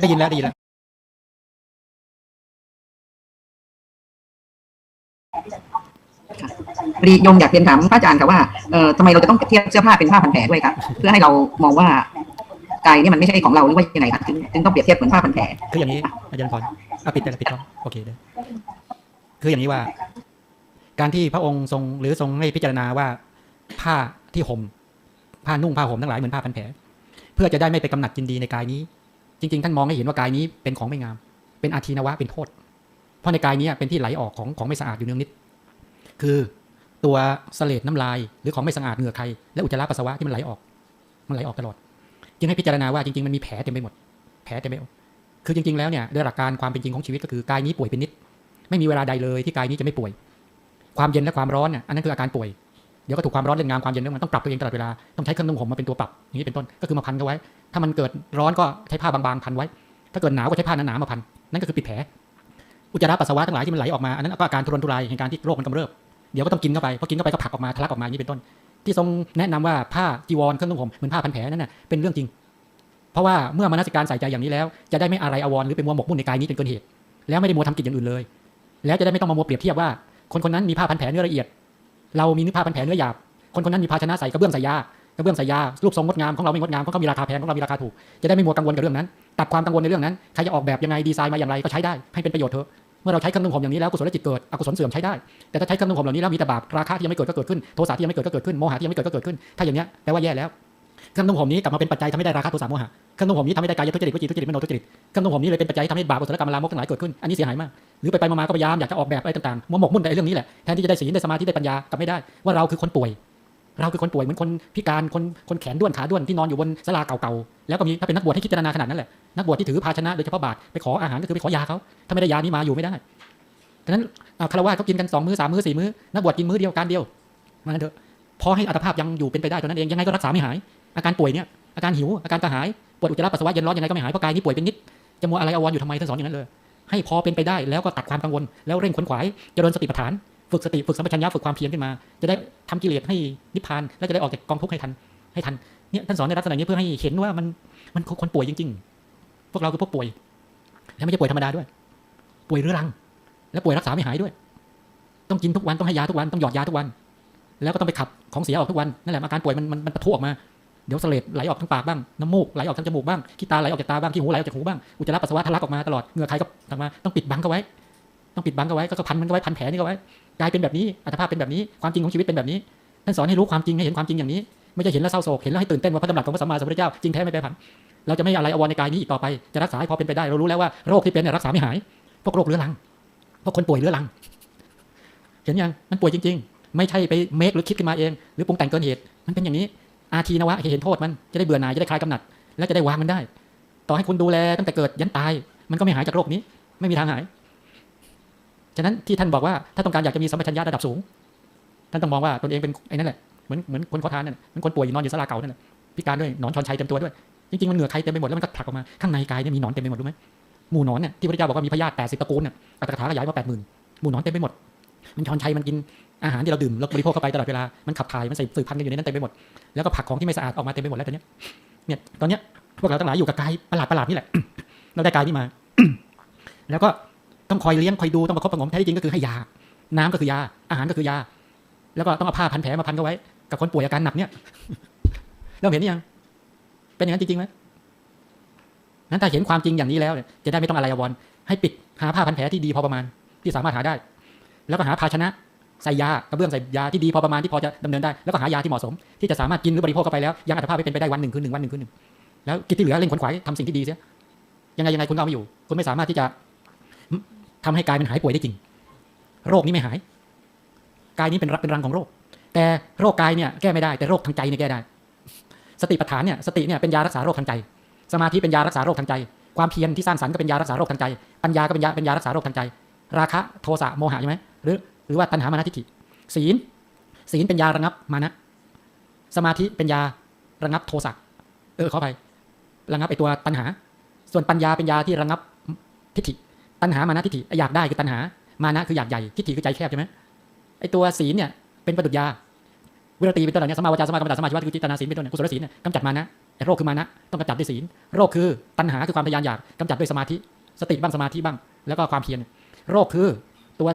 ได้ยินแล้วได้ยินแล้วพอดีโยมอยากเรียนถามพระอาจารย์ค่ะว่าเอ่อทำไมเราจะต้องเปรียบเทียบเสื้อผ้าเป็นผ้าพันแผลด้วยครับเพื่อให้เรามองว่ากายเนี่ยมันไม่ใช่ของเราหรือว่ายังไงครับจึงจึงต้องเปรียบเทียบเหมือนผ้าพันแผลคืออย่างนี้อาจารย์พรอะปิดได้แล้วปิดกล้องโอเคได้คืออย่างนี้ว่า การที่พระองค์ทรงหรือทรงให้พิจารณาว่าผ้าที่ห่มผ้านุ่งผ้าห่มทั้งหลายเหมือนผ้าพันแผลเพื่อจะได้ไม่ไปกำหนัดยินดีในกายนี้ จริง ๆ ท่านมองให้เห็นว่ากายนี้เป็นของไม่งาม เป็นอาทีนวะเป็นโทษ เพราะในกายนี้เป็นที่ไหลออกของของไม่สะอาดอยู่เนืองนิด คือตัวสเลดน้ำลายหรือของไม่สะอาดเหงื่อใครและอุจจาระปัสสาวะที่มันไหลออก มันไหลออกตลอด จึงให้พิจารณาว่าจริงๆมันมีแผลเต็มไปหมด แผลเต็มไปหมดคือจริงๆแล้วเนี่ยโดยหลักการความเป็นจริงของชีวิตก็คือกายนี้ป่วยเป็นนิด ไม่มีเวลาใดเลยที่กายนี้จะไม่ป่วย ความเย็นและความร้อนเนี่ยอันนั้นคืออาการป่วย เดี๋ยวก็ถูกความร้อนเล่นงานความเย็นเรื่องมันต้องปรับตัวเองตลอดเวลาต้องใช้เครื่องนุ่งห่มมาเป็นตัวปรับอย่างนี้เป็นต้นก็คือมาพันเขาไว้ ถ้ามันเกิดร้อนก็ใช้ผ้าบางๆพันไว้ ถ้าเกิดหนาวก็ใช้ผ้าหนาๆมาพันนั่นก็คือปิดแผลอุจจาระปัสสาวะทั้งหลายที่มันไหลออกมาอันนั้นก็อาการทุรนทุรายแห่งการที่โรคมันกำเริบเดี๋ยวก็ต้องกินเข้าไปพอกินเข้าไปก็ผลักออกมาทะลักออกมาอย่างนี้เป็นต้น ที่ทรงแนะนำว่าผ้าจีวรเครื่องนุ่งห่มเหมือนผ้าพันแผลนั่นน่ะเป็นเรื่องจริง เพราะว่าเมื่อมนสิการใส่ใจอย่างนี้แล้ว จะได้ไม่อะไรอาวรหรือเป็นมัวหมกมุ่นในกายนี้จนเกินเหตุ แล้วไม่ได้มัวทำกิจอย่างอื่นเลย แล้วจะได้ไม่ต้องมามัวเปรียบเทียบว่า คนคนนั้นมีผ้าพันแผลเนื้อละเอียด เรามีนื้อผ้าพันแผลเนื้อหยาบ คนคนนั้นมีภาชนะใส่กระเบื้องใส่ยากระเบื้องใส่ยารูปทรงงดงามของเราไม่งดงามของเขามีราคาแพงของเรามีราคาถูกจะได้ไม่มัวกังวลกับเรื่องนั้นตัดความกังวลในเรื่องนั้นใครจะออกแบบยังไงดีไซน์มาอย่างไรก็ใช้ได้ให้เป็นประโยชน์เถอะเมื่อเราใช้เครื่องนุ่งห่มอย่างนี้แล้วกุศลจิตเกิดอกุศลเสื่อมใช้ได้แต่ถ้าใช้เครื่องนุ่งห่มเหล่านี้แล้วมีแต่บาปราคะที่ยังไม่เกิดก็เกิดขึ้นโทสะที่ยังไม่เกิดก็เกิดขึ้นโมหะที่ยังไม่เกิดก็เกิดขึ้นถ้าอย่างนี้แปลว่าแย่แล้วเครื่องนุ่งห่มนี้กลับมาเป็นปัจจัยทำให้ได้ราคะโทสะโมหะ เครื่องนุ่งห่มนี้ทำให้ได้กายทุจริตวจีทุจริตมโนทุจริตเครื่องนุ่งห่มนี้เลยเป็นปัจจัยทำให้บาปอกุศลกรรมลามกทั้งหลายเกิดขึ้นอันนี้เสียหายมากหรือไปไปมาๆก็พยายามอยากจะออกแบบอะไรต่างๆมัวหมกมุ่นในเรื่องนี้แหละแทนที่จะได้ศีลได้สมาธิได้ปัญญากลับไม่ได้ว่าเราคือคนป่วย เราคือคนป่วยเหมือนคนพิการคนคนแขนด้วนขาด้วนที่นอนอยู่บนศาลาเก่าๆแล้วก็มีถ้าเป็นนักบวชให้คิดนาขนาดนั้นแหละนักบวชที่ถือภาชนะโดยเฉพาะบาตรไปขออาหารก็คือไปขอยาเขาถ้าไม่ได้ยานี้มาอยู่ไม่ได้ฉะนั้นคารวะเขากินกันสองมื้อสามมื้อสี่มื้อนักบวชกินมื้อเดียวการเดียวมาเถอะพอให้อัตภาพยังอยู่เป็นไปได้เท่านั้นเองยังไงก็รักษาไม่หาย อาการป่วยเนี่ยอาการหิวอาการกระหาย ปวดอุจจาระปัสสาวะเย็นร้อนยังไงก็ไม่หายเพราะกายนี้ป่วยเป็นนิดจะมัวอะไรอาวรอยู่ทำไมท่านสอนอย่างนั้นเลย ให้พอเป็นไปได้แล้วก็ตัดความกังวล แล้วเร่งขวนขวายเจริญสติปัฏฐาน ฝึกสติฝึกสัมปชัญญะฝึกความเพียรขึ้นมา จะได้ทำกิเลสให้นิพพานแล้วจะได้ออกจากกองทุกข์ให้ทันให้ทันเนี่ยท่านสอนในลักษณะนี้เพื่อให้เห็นว่ามันมันคนป่วยจริง ๆ พวกเราคือพวกป่วย แล้วไม่ใช่ป่วยธรรมดาด้วย ป่วยเรื้อรัง และป่วยรักษาไม่หายด้วย ต้องกินทุกวันต้องให้ยาทุกวันต้องหยอดยาทุกวัน แล้วก็ต้องไปขับของเสียออกทุกวันนั่นแหละอาการป่วยมันมันปะทุออกมา เดี๋ยวเสลดไหลออกทั้งปากบ้าง น้ำมูกไหลออกทั้งจมูกบ้างขี้ตาไหลออกจากตาบ้างขี้หูไหลออกจากหูบ้างอุจจาระปัสสาวะทะลักออกมาตลอดเหงื่อใครก็ทำมาต้องปิดบังเขาไว้ ต้องปิดบังเขาไว้ก็พันมันก็ไว้พันแผลนี่ก็ไว้กลายเป็นแบบนี้อัตภาพเป็นแบบนี้ความจริงของชีวิตเป็นแบบนี้ท่านสอนให้รู้ความจริงให้เห็นความจริงอย่างนี้ ไม่ใช่เห็นแล้วเศร้าโศกเห็นแล้วให้ตื่นเต้นว่าพระดำรัสของพระสัมมาสัมพุทธเจ้าจริงแท้ไม่แปรผันเราจะไม่อะไรอวรในกายนี้อีกต่อไปจะรักษาให้พอเป็นไปได้เรารู้แล้วว่าโรคที่เป็นเนี่ยรักษาไม่หายพวกโรคเรื้อรังพวกคนป่วยเรื้อรัง เห็นยังมันป่วยจริง ๆ ไม่ใช่ไปเมคหรือคิดขึ้นมาเอง หรือปรุงแต่งเกินเหตุมันเป็นอย่างนี้ อาทีนวะเห็นโทษมันจะได้เบื่อหน่ายจะได้คลายกำหนัด และจะได้วางมันได้ ต่อให้คุณดูแลตั้งแต่เกิดยันตาย มันก็ไม่หายจากโรคนี้ ไม่มีทางหาย ฉะนั้นที่ท่านบอกว่าถ้าต้องการอยากจะมีสัมปชัญญะระดับสูง ท่านต้องมองว่าตนเองเป็นไอ้นั่นแหละเหมือนเหมือนคนขอทานนั่นแหละเหมือนคนป่วยนอนอยู่ศาลาเก่านั่นแหละพิการด้วยหนอนชอนชัยเต็มตัวด้วยจริงๆมันเหงื่อใครเต็มไปหมดแล้วมันก็ผลักออกมาข้างในกายเนี่ยมีหนอนเต็มไปหมดรู้ไหมหมู่หนอนเนี่ยที่พระเจ้าบอกว่ามีพยาธิแปดสิบตระกูลเนี่ยอัตถกถาขยายมาแปดหมื่นหมู่หนอนเต็มไปหมดมันชอนชัยมันกิน อาหารที่เราดื่มเราบริโภคเข้าไปตลอดเวลา มันขับถ่ายมันใส่สืบพันธุ์กันอยู่ในนั้นเต็มไปหมด แล้วก็ผักของที่ไม่สะอาดออกมาเต็มไปหมดแล้วตอนนี้เนี่ยตอนนี้พวกเราทั้งหลายอยู่กับกายประหลาดประหลาดนี่แหละ เราได้กายนี้มา แล้วก็ต้องคอยเลี้ยงคอยดูต้องประคบประงมแท้จริงก็คือให้ยา น้ำก็คือยา อาหารก็คือยา แล้วก็ต้องเอาผ้าพันแผลมาพันเขาไว้ กับคนป่วยอาการหนักเนี่ยเราเห็นหรือยัง เป็นอย่างนั้นจริงๆไหมนั้นถ้าเห็นความจริงอย่างนี้แล้วเนี่ยจะได้ไม่ต้องอะไรอวรให้ปิดหาผ้าพันแผลที่ดีพอประมาณ ที่สามารถหาได้ แล้วก็หาภาชนะ ใส่ยากระเบื้องใส่ยาที่ดีพอประมาณที่พอจะดำเนินได้แล้วก็หายาที่เหมาะสม ที่จะสามารถกินหรือบริโภคเข้าไปแล้วยังอัตภาพให้เป็นไปได้วันหนึ่งคืนหนึ่งวันหนึ่งคืนหนึ่งแล้วกิจที่เหลือเร่งขวนขวายทำสิ่งที่ดีเสียยังไงยังไงคุณเอาไม่อยู่ คุณไม่สามารถที่จะทำให้กายมันหายป่วยได้จริง โรคนี้ไม่หาย กายนี้เป็นรักเป็นรังของโรค แต่โรคกายเนี่ยแก้ไม่ได้แต่โรคทางใจเนี่ยแก้ได้ สติปัฏฐานเนี่ยสติเนี่ยเป็นยารักษาโรคทางใจ สมาธิเป็นยารักษาโรคทางใจ ความเพียรที่สร้างสรรค์ก็เป็นยารักษาโรคทางใจ ปัญญาก็เป็นยาเป็นยารักษาโรคทางใจ ราคะโทสะโมหะใช่ไหมหรือ หรือว่าตัณหามานะทิฏฐิศีล ศีลเป็นยาระงับมานะสมาธิเป็นยาระงับโทสะเออขอไป ระงับไอตัวตัณหา ส่วนปัญญาเป็นยาที่ระงับทิฏฐิ ตัณหามานะทิฏฐิอยากได้คือตัณหา มานะคืออยากใหญ่ทิฏฐิคือใจแคบใช่ไหมไอตัวศีลเนี่ยเป็นประดุจยาวิรตีเป็นต้นเหล่านี้สมาวจาสมากรรมตสมาชีวะคือจิตนาศีลเป็นต้นเนี่ยกุศลศีลเนี่ยกำจัดมานะไอโรคคือมานะต้องกำจัดด้วยศีลโรคคือตัณหาคือความทยานอยากกำจัดด้วยสมาธิ สติบ้างสมาธิบ้าง แล้วก็ความเพียรโรคคือ